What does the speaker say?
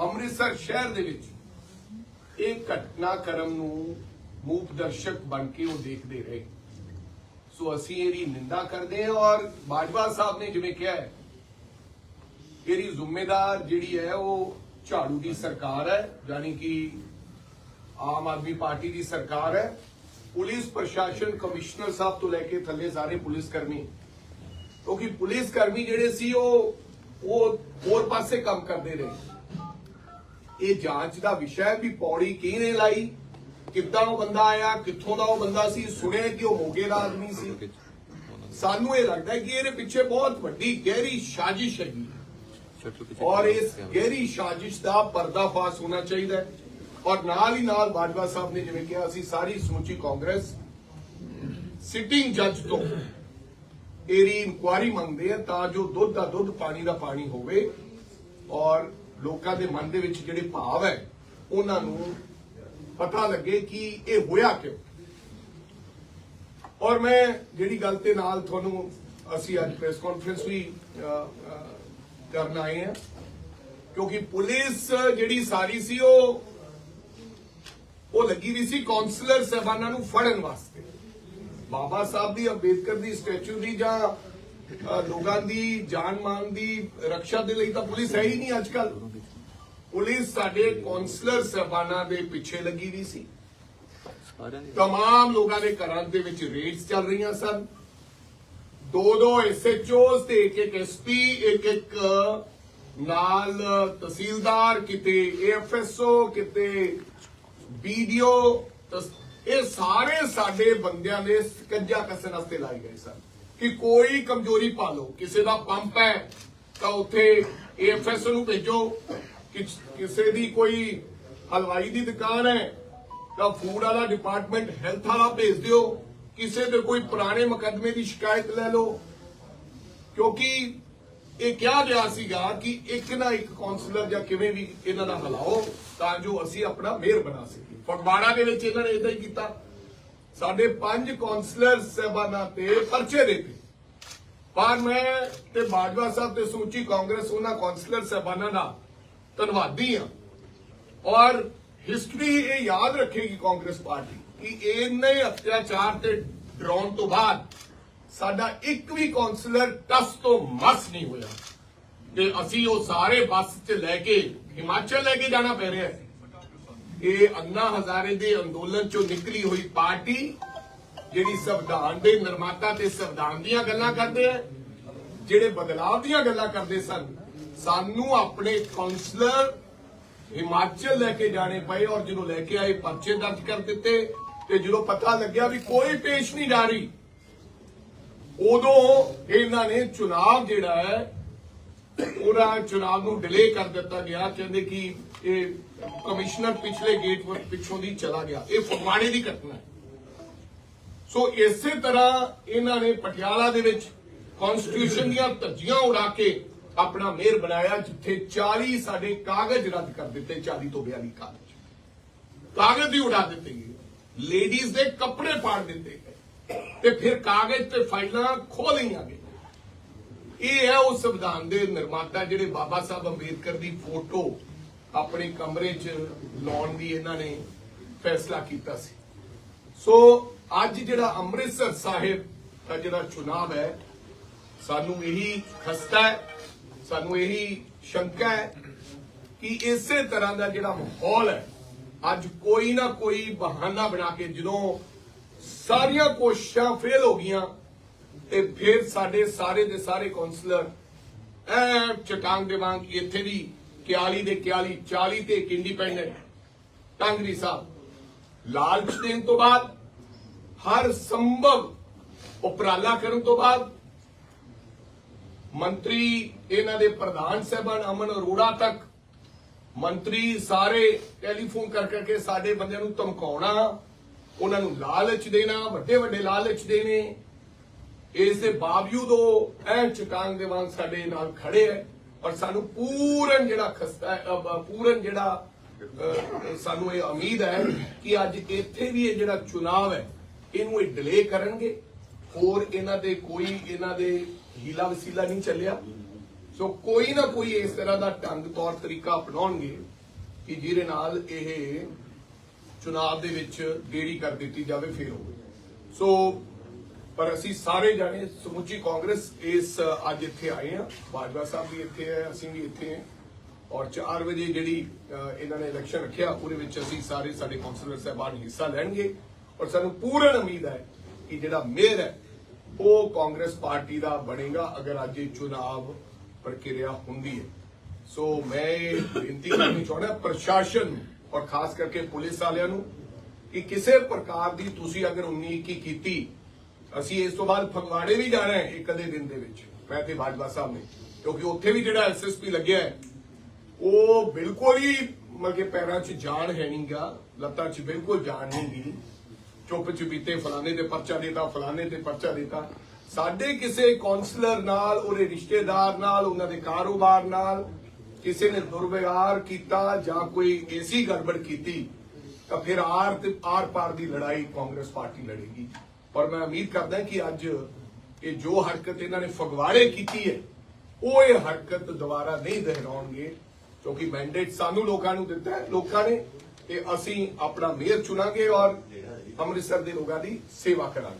ਅੰਮ੍ਰਿਤਸਰ ਸ਼ਹਿਰ ਦੇ ਵਿੱਚ ਇਹ ਘਟਨਾਕ੍ਰਮ ਨੂੰ ਮੂਕ ਦਰਸ਼ਕ ਬਣ ਕੇ ਉਹ ਦੇਖਦੇ ਰਹੇ। ਸੋ ਅਸੀਂ ਇਹਦੀ ਨਿੰਦਾ ਕਰਦੇ ਹਾਂ ਔਰ ਬਾਜਵਾ ਸਾਹਿਬ ਨੇ ਜਿਵੇਂ ਕਿਹਾ ਹੈ, ਇਹਦੀ ਜ਼ਿੰਮੇਦਾਰ ਜਿਹੜੀ ਹੈ ਉਹ ਝਾੜੂ ਦੀ ਸਰਕਾਰ ਹੈ, ਯਾਨੀ ਕਿ ਆਮ ਆਦਮੀ ਪਾਰਟੀ ਦੀ ਸਰਕਾਰ ਹੈ। ਪੁਲਿਸ ਪ੍ਰਸ਼ਾਸਨ ਕਮਿਸ਼ਨਰ ਸਾਹਿਬ ਤੋਂ ਲੈ ਕੇ ਥੱਲੇ ਸਾਰੇ ਪੁਲਿਸ ਕਰਮੀ। ਕਿਉਂਕਿ ਪੁਲਿਸ ਕਰਮੀ ਜਿਹੜੇ ਸੀ ਉਹ ਉਹ ਹੋਰ ਪਾਸੇ ਕੰਮ ਕਰਦੇ ਰਹੇ। ਇਹ ਜਾਂਚ ਦਾ ਵਿਸ਼ਾ ਹੈ ਵੀ ਪੌੜੀ ਕਿਹਨੇ ਲਾਈ, ਕਿੱਦਾਂ ਉਹ ਬੰਦਾ ਆਇਆ, ਕਿੱਥੋਂ ਦਾ ਉਹ ਬੰਦਾ ਸੀ, ਸੁਣਿਆ ਕਿ ਉਹ ਮੋਗੇ ਦਾ ਆਦਮੀ ਸੀ। ਸਾਨੂੰ ਇਹ ਲੱਗਦਾ ਕਿ ਇਹਦੇ ਪਿੱਛੇ ਬਹੁਤ ਵੱਡੀ ਗਹਿਰੀ ਸਾਜ਼ਿਸ਼ ਹੈਗੀ। ਔਰ ਇਸ ਗਹਿਰੀ ਸਾਜ਼ਿਸ਼ ਦਾ ਪਰਦਾਫਾਸ਼ ਹੋਣਾ ਚਾਹੀਦਾ ਹੈ। ਔਰ ਨਾਲ ਹੀ ਨਾਲ ਬਾਜਵਾ ਸਾਹਿਬ ਨੇ ਜਿਵੇਂ ਕਿਹਾ, ਅਸੀਂ ਸਾਰੀ ਸਮੁੱਚੀ ਕਾਂਗਰਸ ਸਿਟਿੰਗ ਜੱਜ ਤੋਂ ਇਹਦੀ ਇਨਕੁਆਰੀ ਮੰਗਦੇ ਆ ਤਾਂ ਜੋ ਦੁੱਧ ਦਾ ਦੁੱਧ ਪਾਣੀ ਦਾ ਪਾਣੀ ਹੋਵੇ। ਔਰ ਲੋਕਾਂ ਦੇ ਮਨ ਦੇ ਵਿੱਚ ਜਿਹੜੇ ਭਾਵ ਹੈ, ਉਹਨਾਂ ਨੂੰ ਪਤਾ ਲੱਗੇ ਕਿ ਇਹ ਹੋਇਆ ਕਿਉਂ। ਔਰ ਮੈਂ ਜਿਹੜੀ ਗੱਲ ਤੇ ਨਾਲ ਤੁਹਾਨੂੰ ਅਸੀਂ ਅੱਜ ਪ੍ਰੈਸ ਕਾਨਫਰੰਸ ਵੀ ਕਰਨ ਆਏ ਹਾਂ, ਕਿਉਂਕਿ ਪੁਲਿਸ ਜਿਹੜੀ ਸਾਰੀ ਸੀ ਉਹ ਉਹ ਲੱਗੀ ਵੀ ਸੀ ਕਾਉਂਸਲਰ ਸਹਿਬਾਨਾਂ ਨੂੰ ਫੜਨ ਵਾਸਤੇ। ਬਾਬਾ ਸਾਹਿਬ ਦੀ ਅੰਬੇਦਕਰ ਦੀ ਸਟੈਚੂ ਦੀ ਜਾਂ ਲੋਕਾਂ ਦੀ ਜਾਨ ਮਾਨ ਦੀ ਰੱਖਿਆ ਦੇ ਲਈ ਤਾਂ ਪੁਲਿਸ ਹੈ ਹੀ ਨਹੀਂ ਅੱਜ ਕੱਲ ਪੁਲਿਸ ਸਾਡੇ ਕਾਉਂਸਲਰ ਸਹਿਬਾਨਾਂ ਦੇ ਪਿੱਛੇ ਲੱਗੀ ਵੀ ਸੀ। ਤਮਾਮ ਲੋਕਾਂ ਦੇ ਘਰਾਂ ਦੇ ਵਿੱਚ ਰੇਡਸ ਚੱਲ ਰਹੀਆਂ ਸਨ। ਦੋ ਦੋ ਐਸਐਚਓਸ ਤੇ ਇੱਕ ਇੱਕ ਐਸਪੀ ਇੱਕ ਇੱਕ ਨਾਲ ਤਹਿਸੀਲਦਾਰ, ਕਿਤੇ ਏਐਫਐਸਓ ਕਿਤੇ ਵੀਡੀਓ ਇਹ ਸਾਰੇ ਸਾਡੇ ਬੰਦਿਆਂ ਦੇ ਸਕੰਜਾ ਕੱਸਣ ਵਾਸਤੇ ਲਾਏ ਗਏ ਸਨ। ਕਿ ਕੋਈ ਕਮਜ਼ੋਰੀ ਪਾ ਲਓ, ਕਿਸੇ ਦਾ ਪੰਪ ਹੈ, ਤਾਂ ਉੱਥੇ ਏਐਫਐਸਓ ਨੂੰ ਭੇਜੋ। ਕਿਸੇ ਦੀ ਕੋਈ ਹਲਵਾਈ ਦੀ ਦੁਕਾਨ ਹੈ, ਤਾਂ ਫੂਡ ਵਾਲਾ ਡਿਪਾਰਟਮੈਂਟ ਹੈਲਥ ਵਾਲਾ ਭੇਜ ਦਿਓ। ਕਿਸੇ ਦੇ ਕੋਈ ਪੁਰਾਣੇ ਮੁਕੱਦਮੇ ਦੀ ਸ਼ਿਕਾਇਤ ਲੈ ਲਓ। ਕਿਉਂਕਿ ਇਹ ਕਿਹਾ ਗਿਆ ਸੀਗਾ ਕਿ ਇੱਕ ਨਾ ਇੱਕ ਕਾਉਂਸਲਰ ਜਾਂ ਕਿਵੇਂ ਵੀ ਇਹਨਾਂ ਦਾ ਹਲਾਓ, ਤਾਂ ਜੋ ਅਸੀਂ ਆਪਣਾ ਮੇਅਰ ਬਣਾ ਸਕੀਏ। ਫਗਵਾੜਾ ਦੇ ਵਿੱਚ ਇਹਨਾਂ ਨੇ ਇਦਾਂ ਹੀ ਕੀਤਾ। ਸਾਡੇ ਪੰਜ ਕਾਉਂਸਲਰ ਸਹਿਬਾਨਾਂ ਤੇ ਪਰਚੇ ਦਿੱਤੇ। ਪਰ ਮੈਂ ਤੇ ਬਾਜਵਾ ਸਾਹਿਬ ਤੇ ਸਮੁੱਚੀ ਕਾਂਗਰਸ, ਉਹਨਾਂ ਕਾਉਂਸਲਰ ਸਹਿਬਾਨਾਂ ਦਾ ਧੰਨਵਾਦੀ ਹਾਂ। ਔਰ ਹਿਸਟਰੀ ਇਹ ਯਾਦ ਰੱਖੇਗੀ ਕਾਂਗਰਸ ਪਾਰਟੀ ਕਿ ਇੰਨੇ ਅਤਿਆਚਾਰ ਤੇ ਡਰਾਉਣ ਤੋਂ ਬਾਅਦ ਸਾਡਾ ਇੱਕ ਵੀ ਕਾਉਂਸਲਰ ਟਸ ਤੋਂ ਮਸ ਨਹੀਂ ਹੋਇਆ। ਤੇ ਅਸੀਂ ਉਹ ਸਾਰੇ ਬੱਸ 'ਚ ਲੈ ਕੇ ਹਿਮਾਚਲ ਲੈ ਕੇ ਜਾਣਾ ਪੈ ਰਿਹਾ ਹੈ। ਇਹ ਅੰਨਾ ਹਜ਼ਾਰੇ ਦੇ ਅੰਦੋਲਨ 'ਚੋਂ ਨਿਕਲੀ ਹੋਈ ਪਾਰਟੀ ਜਿਹੜੀ ਸੰਵਿਧਾਨ ਦੇ ਨਿਰਮਾਤਾ ਤੇ ਸੰਵਿਧਾਨ ਦੀਆਂ ਗੱਲਾਂ ਕਰਦੇ ਆ, ਜਿਹੜੇ ਬਦਲਾਵ ਦੀਆਂ ਗੱਲਾਂ ਕਰਦੇ ਸਨ, ਸਾਨੂੰ ਆਪਣੇ ਕਾਉਂਸਲਰ ਹਿਮਾਚਲ ਲੈ ਕੇ ਜਾਣੇ ਪਏ ਔਰ ਜਦੋਂ ਲੈ ਕੇ ਆਏ ਪਰਚੇ ਦਰਜ ਕਰ ਦਿੱਤੇ ਤੇ ਜਦੋਂ ਪਤਾ ਲੱਗਿਆ ਵੀ ਕੋਈ ਪੇਸ਼ ਨਹੀਂ ਜਾ ਰਹੀ, ਉਦੋਂ ਇਹਨਾਂ ਨੇ ਚੁਣਾਵ ਜਿਹੜਾ ਹੈ ਉਹਦਾ ਚੁਣਾਵ ਨੂੰ ਡਿਲੇ ਕਰ ਦਿੱਤਾ ਗਿਆ, ਕਹਿੰਦੇ ਕਿ ਇਹ ਕਮਿਸ਼ਨਰ ਪਿਛਲੇ ਗੇਟ ਪਿੱਛੋਂ ਦੀ ਚਲਾ ਗਿਆ। ਇਹ ਫਗਵਾੜੇ ਦੀ ਘਟਨਾ ਹੈ। ਸੋ ਇਸੇ ਤਰ੍ਹਾਂ ਇਹਨਾਂ ਨੇ ਪਟਿਆਲਾ ਦੇ ਵਿੱਚ ਕਨਸਟੀਟਿਊਸ਼ਨ ਦੀਆਂ ਧੱਜੀਆਂ ਉਡਾ ਕੇ ਆਪਣਾ ਮੇਅਰ ਬਣਾਇਆ, ਜਿੱਥੇ 40 ਸਾਡੇ ਕਾਗਜ਼ ਰੱਦ ਕਰ ਦਿੱਤੇ 40 ਤੋਂ 42 ਕਾਗਜ਼। ਕਾਗਜ਼ ਹੀ ਉਡਾ ਦਿੱਤੇ ਗਏ। ਲੇਡੀਜ਼ ਦੇ ਕੱਪੜੇ ਪਾੜ ਦਿੱਤੇ ਗਏ। ਤੇ ਫਿਰ ਕਾਗਜ਼ ਤੇ ਫਾਈਲਾਂ ਖੋਹ ਲਈਆਂ ਗਏ ਇਹ ਹੈ ਉਹ ਸੰਵਿਧਾਨ ਦੇ ਨਿਰਮਾਤਾ ਜਿਹੜੇ ਬਾਬਾ ਸਾਹਿਬ ਅੰਬੇਦਕਰ ਦੀ ਫੋਟੋ ਆਪਣੇ ਕਮਰੇ 'ਚ ਲਾਉਣ ਦੀ ਇਹਨਾਂ ਨੇ ਫੈਸਲਾ ਕੀਤਾ ਸੀ। ਸੋ ਅੱਜ ਜਿਹੜਾ ਅੰਮ੍ਰਿਤਸਰ ਸਾਹਿਬ ਦਾ ਜਿਹੜਾ ਚੁਣਾਵ ਹੈ, ਸਾਨੂੰ ਇਹੀ ਖਸਤਾ ਹੈ, ਸਾਨੂੰ ਇਹੀ ਸ਼ੰਕਾ ਹੈ ਕਿ ਇਸੇ ਤਰ੍ਹਾਂ ਦਾ ਜਿਹੜਾ ਮਾਹੌਲ ਹੈ, ਅੱਜ ਕੋਈ ਨਾ ਕੋਈ ਬਹਾਨਾ ਬਣਾ ਕੇ ਜਦੋਂ ਸਾਰੀਆਂ ਕੋਸ਼ਿਸ਼ਾਂ ਫੇਲ ਹੋ ਗਈਆਂ ਤੇ ਫਿਰ ਸਾਡੇ ਸਾਰੇ ਦੇ ਸਾਰੇ ਕਾਉਂਸਲਰ ਐ ਚਟਾਂਗ ਦੇ ਵਾਂਗ ਇੱਥੇ ਦੀ 41 ਦੇ 41 40 ਤੇ ਇੱਕ ਇੰਡੀਪੈਂਡੈਂਟ ਟਾਂਗਰੀ ਸਾਹਿਬ। ਲਾਲਚ ਦੇਣ ਤੋਂ ਬਾਅਦ, ਹਰ ਸੰਭਵ ਉਪਰਾਲਾ ਕਰਨ ਤੋਂ ਬਾਅਦ, ਮੰਤਰੀ ਇਹਨਾਂ ਦੇ ਪ੍ਰਧਾਨ ਸਾਹਿਬਾਨ ਅਮਨ ਅਰੋੜਾ ਤੱਕ ਮੰਤਰੀ ਸਾਰੇ ਟੈਲੀਫੋਨ ਕਰ ਕਰਕੇ ਸਾਡੇ ਬੰਦਿਆਂ ਨੂੰ ਧਮਕਾਉਣਾ, ਉਹਨਾਂ ਨੂੰ ਲਾਲਚ ਦੇਣਾ ਵੱਡੇ ਵੱਡੇ ਲਾਲਚ ਦੇਣੇ ਇਸ ਦੇ ਬਾਵਜੂਦ ਉਹ ਐ ਚਟਾਂਗ ਦੇ ਵਾਂਗ ਸਾਡੇ ਨਾਲ ਖੜੇ ਹੈ ਔਰ ਸਾਨੂੰ ਪੂਰਨ ਜਿਹੜਾ ਖਸਤਾ ਪੂਰਨ ਜਿਹੜਾ ਸਾਨੂੰ ਇਹ ਉਮੀਦ ਹੈ ਕਿ ਅੱਜ ਇੱਥੇ ਵੀ ਇਹ ਜਿਹੜਾ ਚੁਣਾਵ ਹੈ ਇਹਨੂੰ ਇਹ ਡਿਲੇ ਕਰਨਗੇ। ਹੋਰ ਇਹਨਾਂ ਦੇ ਕੋਈ, ਇਹਨਾਂ ਦੇ ਹੀਲਾ ਵਸੀਲਾ ਨਹੀਂ ਚੱਲਿਆ। ਸੋ ਕੋਈ ਨਾ ਕੋਈ ਇਸ ਤਰ੍ਹਾਂ ਦਾ ਢੰਗ ਤੌਰ ਤਰੀਕਾ ਅਪਣਾਉਣਗੇ ਕਿ ਜਿਹਦੇ ਨਾਲ ਇਹ ਚੁਣਾਵ ਦੇ ਵਿੱਚ ਦੇਰੀ ਕਰ ਦਿੱਤੀ ਜਾਵੇ, ਫੇਰ ਹੋਵੇ। ਸੋ ਪਰ ਅਸੀਂ ਸਾਰੇ ਜਾਣੇ ਸਮੁੱਚੀ ਕਾਂਗਰਸ ਇਸ ਅੱਜ ਇੱਥੇ ਆਏ ਆ ਬਾਜਵਾ ਸਾਹਿਬ ਵੀ ਇੱਥੇ ਹੈ ਅਸੀਂ ਵੀ ਇੱਥੇ ਹਾਂ। ਔਰ 4 ਵਜੇ ਜਿਹੜੀ ਅ, ਇਹਨਾਂ ਨੇ ਇਲੈਕਸ਼ਨ ਰੱਖਿਆ ਉਹਦੇ ਵਿੱਚ ਅਸੀਂ ਸਾਰੇ ਸਾਡੇ ਕਾਉਂਸਲਰ ਸਾਹਿਬਾਨ ਹਿੱਸਾ ਲੈਣਗੇ। ਔਰ ਸਾਨੂੰ ਪੂਰਨ ਉਮੀਦ ਹੈ ਕਿ ਜਿਹੜਾ ਮੇਅਰ ਹੈ ਉਹ ਕਾਂਗਰਸ ਪਾਰਟੀ ਦਾ ਬਣੇਗਾ ਅਗਰ ਅੱਜ ਇਹ ਚੁਣਾਵ ਪ੍ਰਕਿਰਿਆ ਹੁੰਦੀ ਹੈ। ਸੋ ਮੈਂ ਬੇਨਤੀ ਕਰਨੀ ਚਾਹੁੰਦਾ ਪ੍ਰਸ਼ਾਸਨ ਨੂੰ ਔਰ ਖਾਸ ਕਰਕੇ ਪੁਲਿਸ ਵਾਲਿਆਂ ਨੂੰ ਕਿ ਕਿਸੇ ਪ੍ਰਕਾਰ ਦੀ ਤੁਸੀਂ ਅਗਰ ਉਮੀਦ ਕੀ ਕੀਤੀ ਅਸੀਂ ਇਸ ਤੋਂ ਬਾਅਦ ਫਗਵਾੜੇ ਵੀ ਜਾਣਾ ਹੈ ਇੱਕ ਅੱਧੇ ਦਿਨ ਦੇ ਵਿੱਚ। ਮੈਂ ਤੇ ਬਾਜਵਾ ਸਾਹਿਬ ਨੇ, ਕਿਉਂਕਿ ਉੱਥੇ ਵੀ ਜਿਹੜਾ ਐਸਐਸਪੀ ਲੱਗਿਆ ਹੈ, ਉਹ ਬਿਲਕੁਲ ਹੀ ਮਤਲਬ ਪੈਰਾਂ 'ਚ ਜਾਣ ਹੈ ਨਹੀਂਗਾ ਲੱਤਾਂ 'ਚ ਬਿਲਕੁਲ ਜਾਨ ਨਹੀਂ ਚੁੱਪ ਚੁਪੀਤੇ ਫਲਾਣੇ ਤੇ ਪਰਚਾ ਦੇਤਾ, ਫਲਾਣੇ ਤੇ ਪਰਚਾ ਦੇਤਾ। ਸਾਡੇ ਕਿਸੇ ਕਾਉਂਸਲਰ ਨਾਲ, ਉਹਦੇ ਰਿਸ਼ਤੇਦਾਰ ਨਾਲ, ਉਹਨਾਂ ਦੇ ਕਾਰੋਬਾਰ ਨਾਲ ਕਿਸੇ ਨੇ ਦੁਰਵਿਵਹਾਰ ਕੀਤਾ ਜਾਂ ਕੋਈ ਐਸੀ ਗੜਬੜ ਕੀਤੀ, ਤਾਂ ਫਿਰ ਆਰ ਤੇ ਆਰ ਪਾਰ ਦੀ ਲੜਾਈ ਕਾਂਗਰਸ ਪਾਰਟੀ ਲੜੇਗੀ। ਔਰ ਮੈਂ ਉਮੀਦ ਕਰਦਾ ਕਿ ਅੱਜ ਇਹ ਜੋ ਹਰਕਤ ਇਹਨਾਂ ਨੇ ਫਗਵਾੜੇ ਕੀਤੀ ਹੈ, ਉਹ ਇਹ ਹਰਕਤ ਦੁਬਾਰਾ ਨਹੀਂ ਦੁਹਰਾਉਣਗੇ, ਕਿਉਂਕਿ ਮੈਂਡੇਟ ਸਾਨੂੰ ਲੋਕਾਂ ਨੂੰ ਦਿੱਤਾ ਹੈ, ਲੋਕਾਂ ਨੇ, ਤੇ ਅਸੀਂ ਆਪਣਾ ਮੇਅਰ ਚੁਣਾਂਗੇ ਔਰ ਅੰਮ੍ਰਿਤਸਰ ਦੇ ਲੋਕਾਂ ਦੀ ਸੇਵਾ ਕਰਾਂਗੇ।